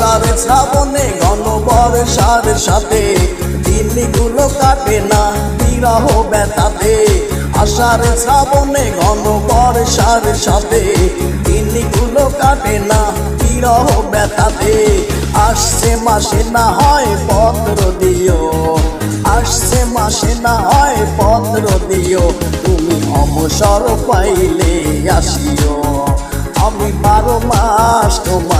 আষাঢ় শ্রাবণে ঘন বর্ষার সাথে। দিনগুলো কাটে না, বিরহ ব্যথাতে। আষাঢ় শ্রাবণে ঘন বর্ষার সাথে। দিনগুলো কাটে না, বিরহ ব্যথাতে। আসছে মাসে না হয় পত্র দিও। আসছে মাসে না হয় পত্র দিও। তুমি অবসর পাইলে আসিও। আমি বারো মাস তোমায়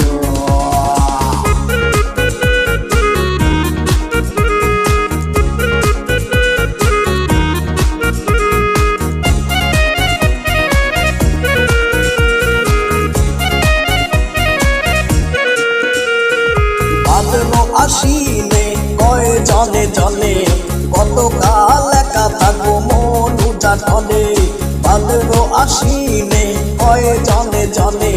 আসিনে কয় জনে জনে কত কাল একা থাকব মন উজাটনে ভাদ্র আসিনে কয় জনে জনে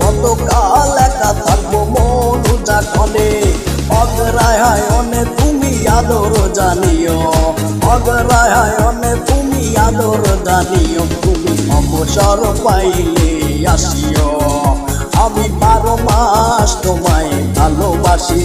কত কাল একা থাকব মন উজাটনে অগ্রায়নে তুমি আদর জানিও অগ্রায়নে তুমি আদর জানিও, তুমি অবসর পাইলে আসিও। আমি বারো মাস তোমায় ভালোবাসি।